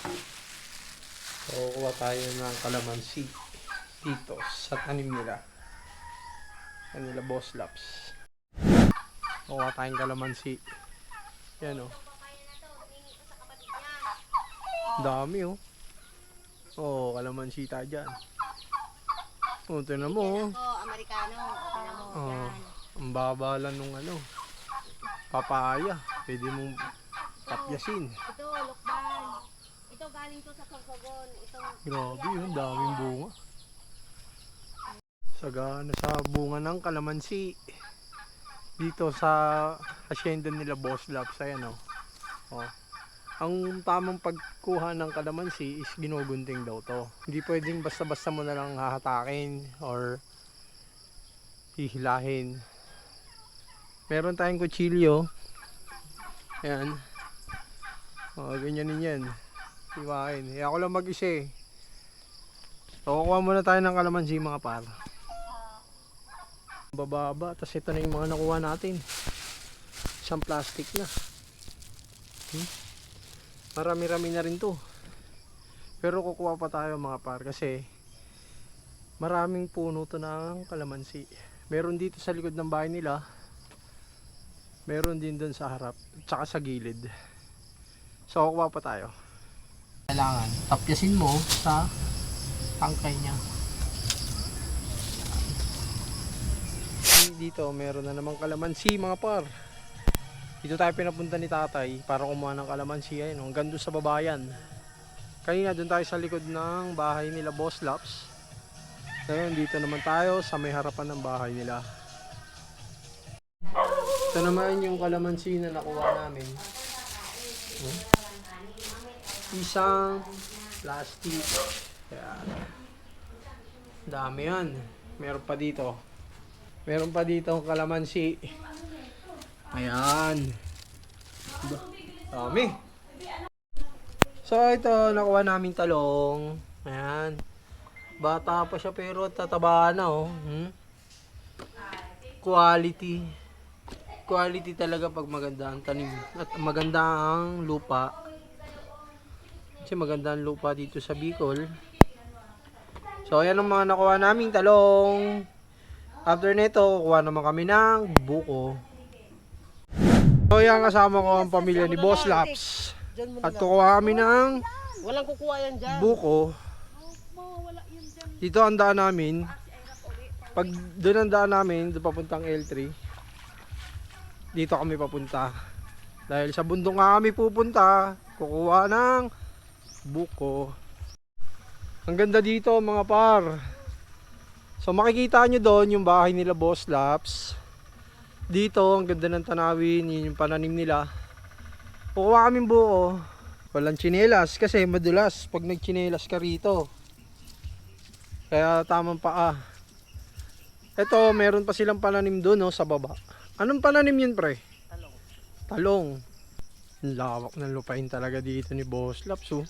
So, kuha tayo ng kalamansi dito sa tanim nila. Yan nila Boss Labs. Kuha tayong kalamansi. Yan oh. Dami oh. Oh, kalamansi tayo dyan. Oh, tinan mo oh. Ito, Amerikano. Tingnan mo. Oh, ang baba lang nung ano. Papaya. Pwede mong tapyasin. Ito. Ito galing to sa Sorsogon. Itong Grabe yun, daming bunga. Sagana sa bunga ng kalamansi. Dito sa hacienda nila Boss Labs, ayan o. Oh. Ang tamang pagkuha ng kalamansi is ginugunting daw to. Hindi pwedeng basta-basta mo na lang hahatakin or hihilahin. Meron tayong kutsilyo. Ayan. Oh, ganyanin yan. Iwain. Eh, ako lang mag-isa eh. So, kukuha muna tayo ng kalamansi mga par. Bababa. Tapos ito na yung mga nakuha natin. Isang plastic na. Hmm? Marami-rami na rin to. Pero kukuha pa tayo mga par kasi maraming puno to ng kalamansi. Meron dito sa likod ng bahay nila. Meron din doon sa harap. Tsaka sa gilid. So kukuha pa tayo. Kailangan tapyasin mo sa tangkay niya. Dito meron na namang kalamansi mga par. Dito tayo pinapunta ni tatay para kumuha ng kalamansi ayun, hanggang doon sa babayan. Kanina doon tayo sa likod ng bahay nila Boss Laps. Ngayon dito naman tayo sa may harapan ng bahay nila. Ito naman yung kalamansi na nakuha namin. Hmm? Isang plastic. Yan. Dami yan. Meron pa dito. Meron pa dito ang kalamansi. Ayan. Dami. So ito, nakuha namin talong. Ayan. Bata pa siya pero tataba na oh. Hmm? Quality. Quality talaga pag maganda ang tanim. At maganda ang lupa. Kasi maganda ang lupa dito sa Bicol. So ayan ang mga nakuha naming talong. After nito, kuha naman kami ng buko. So yan kasama ko ang pamilya ni Boss Laps. At kukuha kami ng Walang kukuha yan dyan. buko. Dito ang daan namin. Pag doon ang daan namin, doon papuntang L3. Dito kami papunta. Dahil sa bundok nga kami pupunta, kukuha ng buko. Ang ganda dito mga par. So makikita nyo doon yung bahay nila Boss Laps. Dito, ang ganda ng tanawin, yun yung pananim nila. Kukuha kaming buko. Walang chinelas kasi madulas pag nagchinelas ka rito. Kaya tamang paa. Ito, meron pa silang pananim doon no, sa baba. Anong pananim yun pre? Talong. Talong. Lawak ng lupain talaga dito ni Boss Laps oh.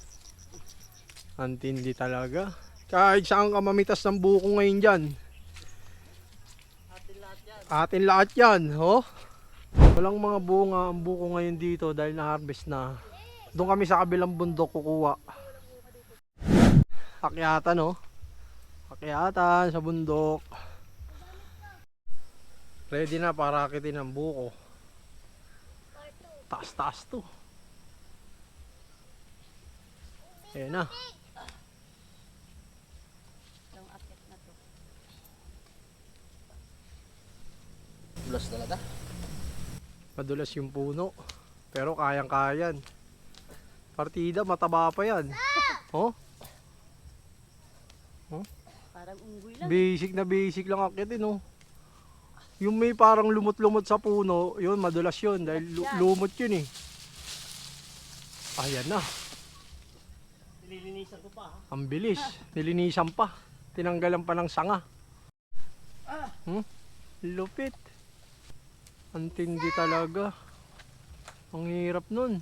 Antindi talaga. Kahit saan ka mamitas ng buko ngayon dyan. Atin lahat yan. Atin lahat yan, oh. Walang mga bunga ang buko ngayon dito dahil na-harvest na. Doon kami sa kabilang bundok kukuha. Akyatan, no? Akyatan sa bundok. Ready na para akitin ang buko. Taas-taas to. Ayan na. Itong akit na to. Bulas talaga. Madulas yung puno. Pero kayang-kayan. Partida, mataba pa yan. Oh, Parang unggoy lang. basic na basic lang akitin, oh. Yung may parang lumot-lumot sa puno, yun, madulas yun. Dahil lu- lumot yun eh. Ayan na. Nililinisan ko pa ha. Ang bilis. Nilinisan pa. Tinanggalan pa ng sanga. Hmm? Lupit. Ang tindi talaga. Ang hirap nun.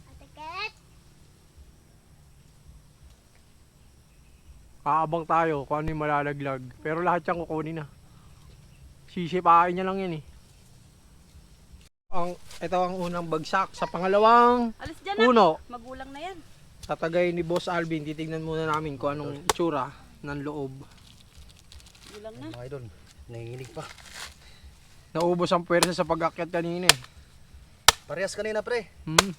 Aabang tayo kung ano yung malalaglag. Pero lahat yan kukunin na. Sisipain niya lang yan eh. Ang, ito ang unang bagsak. Sa pangalawang Alis dyan na. puno. Magulang na yan. Tatagay ni Boss Alvin, titignan muna namin kung anong itsura ng loob. Bilang na. Mga idol, nanginginig pa. Naubos ang puwersa sa pag-akyat kanina eh. Parehas kanina pre. Hmm.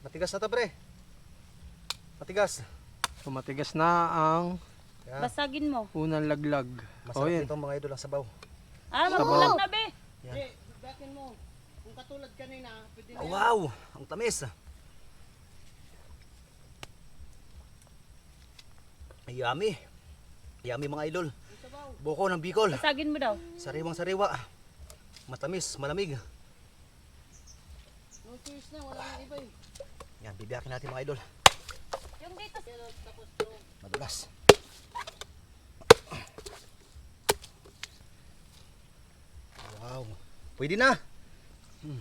Matigas na to pre. Matigas. So matigas na ang Yan. Basagin mo. unang laglag. Masarap Oh, yan. dito mga idol ang sabaw. Ah, Sabaw. magulang na be. Yan. Bakin mo. Kung katulad kanina, pwede Oh, wow! Ang tamis. Yummy. Yummy mga idol. Buko ng Bicol. Basagin mo daw. Sariwang sariwa. Matamis, malamig. No choice na, wala nang iba eh. Yan, bibiyakin natin mga idol. Yung dito. Madulas. Wow. Pwede na. Hmm.